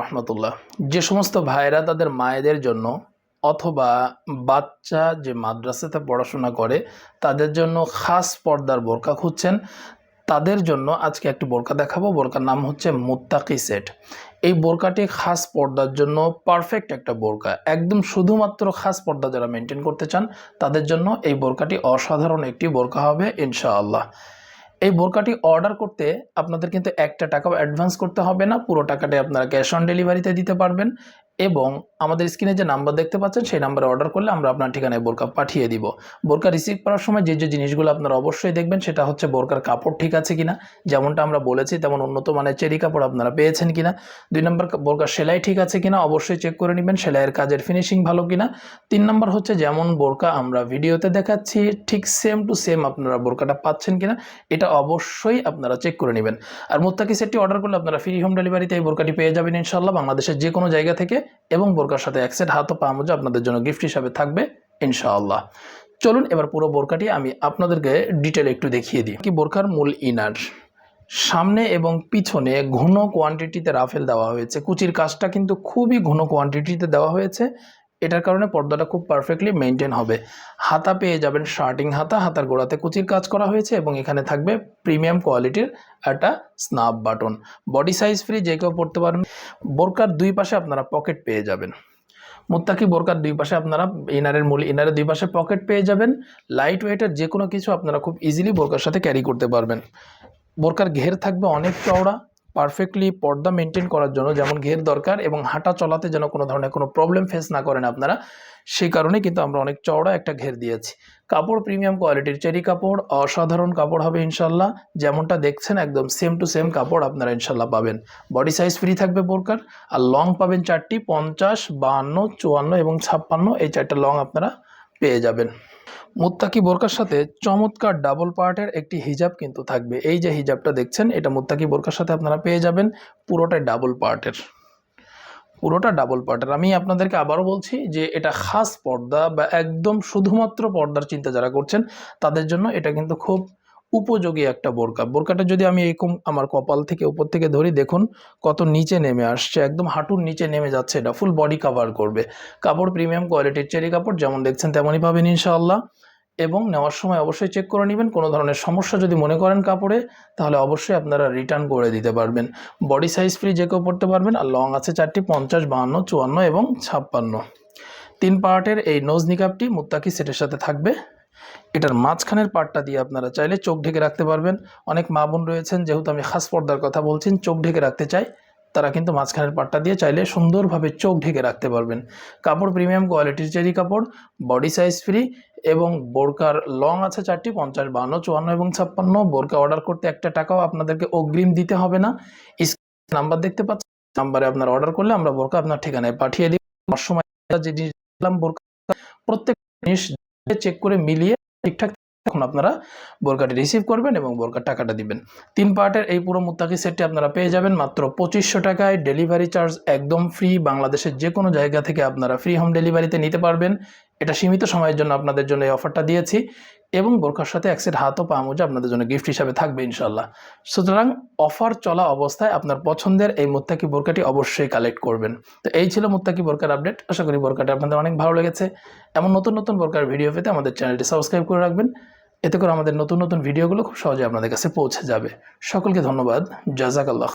রহমতুল্লাহ। যে সমস্ত ভাইরা তাদের মায়েদের জন্য অথবা বাচ্চা যে মাদ্রাসাতে পড়াশোনা করে, তাদের জন্য খাস পর্দার বোরকা খুঁজছেন। তাদের জন্য আজকে একটি বোরকা দেখাবো। বোরকার নাম হচ্ছে মুত্তাকি সেট। এই বোরকাটি খাস পর্দার জন্য পারফেক্ট একটা বোরকা। একদম শুধুমাত্র খাস পর্দা যারা মেনটেন করতে চান, তাদের জন্য এই বোরকাটি অসাধারণ একটি বোরকা হবে, ইনশাআল্লাহ। এই বোরকাটি অর্ডার করতে আপনাদের কিন্তু একটা টাকাও অ্যাডভান্স করতে হবে না, পুরো টাকাটাই আপনারা ক্যাশ অন ডেলিভারিতে দিতে পারবেন। এবং আমাদের স্ক্রিনে যে নাম্বার দেখতে পাচ্ছেন, সেই নাম্বারে অর্ডার করলে আমরা আপনার ঠিকানায় বোরকা পাঠিয়ে দিব। বোরকা রিসিভ করার সময় যে যে জিনিসগুলো আপনারা অবশ্যই দেখবেন, সেটা হচ্ছে বোরকার কাপড়, ঠিক আছে কিনা? যেমনটা আমরা বলেছি, তেমন উন্নত মানের চেরি কাপড় আপনারা পেয়েছেন কিনা? দুই নম্বর বোরকার সেলাই ঠিক আছে কিনা, অবশ্যই চেক করে নেবেন, সেলাইয়ের কাজের ফিনিশিং ভালো কিনা। তিন নম্বর হচ্ছে যেমন বোরকা আমরা ভিডিওতে দেখাচ্ছি, ঠিক সেম টু সেম আপনারা বোরকাটা পাচ্ছেন কিনা, এটা অবশ্যই আপনারা চেক করে নেবেন। আর মোত্তাকি সেটটি অর্ডার করলে আপনারা ফ্রি হোম ডেলিভারিতে এই বোরকাটি পেয়ে যাবেন ইনশাল্লাহ বাংলাদেশের যে কোনো জায়গা থেকে এবং বোরকার সাথে এক সেট হাত ও পা মোজা আপনাদের জন্য গিফট হিসাবে থাকবে, ইনশাআল্লাহ। চলুন এবার পুরো বোরকাটি আমি আপনাদেরকে ডিটেল একটু দেখিয়ে দিই। কি বোরকার মূল ইনার সামনে এবং পিছনে ঘন কোয়ান্টিটিতে রাফেল দেওয়া হয়েছে। কুচির কাজটা কিন্তু খুবই ঘন কোয়ান্টিটিতে দেওয়া হয়েছে। এটার কারণে পর্দাটা খুব পারফেক্টলি মেনটেন হবে। হাতা পেয়ে যাবেন শার্টিং হাতা, হাতার গোড়াতে কুচির কাজ করা হয়েছে এবং এখানে থাকবে প্রিমিয়াম কোয়ালিটির একটা snap button body size free যে কেউ পড়তে পারবেন বোরকার দুই পাশে আপনারা পকেট পেয়ে যাবেন। মুত্তাকি বোরকার দুই পাশে আপনারা ইনারের মূল ইনারের দুই পাশে পকেট পেয়ে যাবেন। লাইট ওয়েটের যে কোনো কিছু আপনারা খুব ইজিলি বোরকার সাথে ক্যারি করতে পারবেন। বোরকার ঘের থাকবে অনেক চওড়া পারফেক্টলি পর্দা মেনটেন করার জন্য যেমন ঘের দরকার এবং হাঁটা চলাতে যেন কোনো ধরনের কোনো প্রবলেম ফেস না করেন আপনারা সেই কারণে কিন্তু আমরা অনেক চওড়া একটা ঘের দিয়েছি। কাপড় প্রিমিয়াম কোয়ালিটির চেরি কাপড়, অসাধারণ কাপড় হবে ইনশাল্লাহ। যেমনটা দেখছেন একদম সেম টু সেম কাপড় আপনারা ইনশাল্লাহ পাবেন। বডি সাইজ ফ্রি থাকবে বোরকার। আর লং পাবেন চারটি, পঞ্চাশ, বাহান্ন, চুয়ান্ন এবং ছাপ্পান্ন, এই চারটা লং আপনারা পেয়ে যাবেন। মুত্তাকি বোরকার সাথে চমৎকার ডাবল পার্টের একটি হিজাব কিন্তু থাকবে। এই যে হিজাবটা দেখছেন, এটা মুত্তাকি বোরকার সাথে আপনারা পেয়ে যাবেন পুরোটাই ডাবল পার্টের পুরোটা ডাবল পার্টের আমি আপনাদেরকে আবারও বলছি যে এটা খাস পর্দা বা একদম শুধুমাত্র পর্দার চিন্তা যারা করছেন, তাদের জন্য এটা কিন্তু খুব উপযোগী একটা বোরকা। বোরকাটা যদি আমি এরকম আমার কপাল থেকে উপর থেকে ধরি, দেখুন কত নিচে নেমে আসছে, একদম হাঁটুর নিচে নেমে যাচ্ছে এটা ফুল বডি কাভার করবে। কাপড় প্রিমিয়াম কোয়ালিটির চেরি কাপড়, যেমন দেখছেন তেমনই পাবেন ইনশাআল্লাহ। এবং নেওয়ার সময় অবশ্যই চেক করে নেবেন, কোনো ধরনের সমস্যা যদি মনে করেন কাপড়ে, তাহলে অবশ্যই আপনারা রিটার্ন করে দিতে পারবেন। বডি সাইজ ফ্রি যে কেউ পড়তে পারবেন, আর লং আছে চারটি, পঞ্চাশ, বাহান্ন, চুয়ান্ন এবং ছাপ্পান্ন। তিন পার্টের এই নোজ নিকাপটি মুত্তাকি সেটের সাথে থাকবে। এটার মাঝখানের পার্টটা দিয়ে আপনারা চাইলে চোখ ঢেকে রাখতে পারবেন। অনেক মা বোন রয়েছেন, যেহেতু আমি খাস পর্দার কথা বলছেন চোখ ঢেকে রাখতে চাই। তারা কিন্তু মাঝখানের পাটটা দিয়ে চাইলে সুন্দরভাবে চোখ ঢেকে রাখতে পারবেন। কাপড় প্রিমিয়াম কোয়ালিটির চেরি কাপড় বডি সাইজ ফ্রি এবং বোরকার লং আছে চারটি, পঞ্চাশ, বান্ন, চুয়ান্ন এবং ছাপ্পান্ন। বোরকা অর্ডার করতে একটা টাকাও আপনাদেরকে অগ্রিম দিতে হবে না। নাম্বার দেখতে পাচ্ছেন? নাম্বারে আপনার অর্ডার করলে আমরা বোরকা আপনার ঠিকানায় পাঠিয়ে দিই সময় যে বোরকা প্রত্যেক জিনিস চেক করে মিলিয়ে ঠিকঠাক তখন আপনারা বোরকাটি রিসিভ করবেন এবং বোরকার টাকাটা দিবেন। তিন পার্টের এই পুরো মুত্তাকি সেটটি আপনারা পেয়ে যাবেন মাত্র পঁচিশশো টাকায় ডেলিভারি চার্জ একদম ফ্রি বাংলাদেশের যে কোনো জায়গা থেকে আপনারা ফ্রি হোম ডেলিভারিতে নিতে পারবেন। এটা সীমিত সময়ের জন্য আপনাদের জন্য এই অফারটা দিয়েছি। এবং বোরকার সাথে এক সেট হাত ও পা মোজা আপনাদের জন্য গিফট হিসাবে থাকবে ইনশাল্লাহ সুতরাং অফার চলা অবস্থায় আপনার পছন্দের এই মুত্তাকি বোরকাটি অবশ্যই কালেক্ট করবেন। তো এই ছিল মুত্তাকি বোরকার আপডেট আশা করি বোরকাটা আপনাদের অনেক ভালো লেগেছে। এমন নতুন নতুন বোরকার ভিডিও পেতে আমাদের চ্যানেলটি সাবস্ক্রাইব করে রাখবেন। এতে করে আমাদের নতুন নতুন ভিডিওগুলো খুব সহজে আপনাদের কাছে পৌঁছে যাবে। সকলকে ধন্যবাদ। জাজাকাল্লাহ।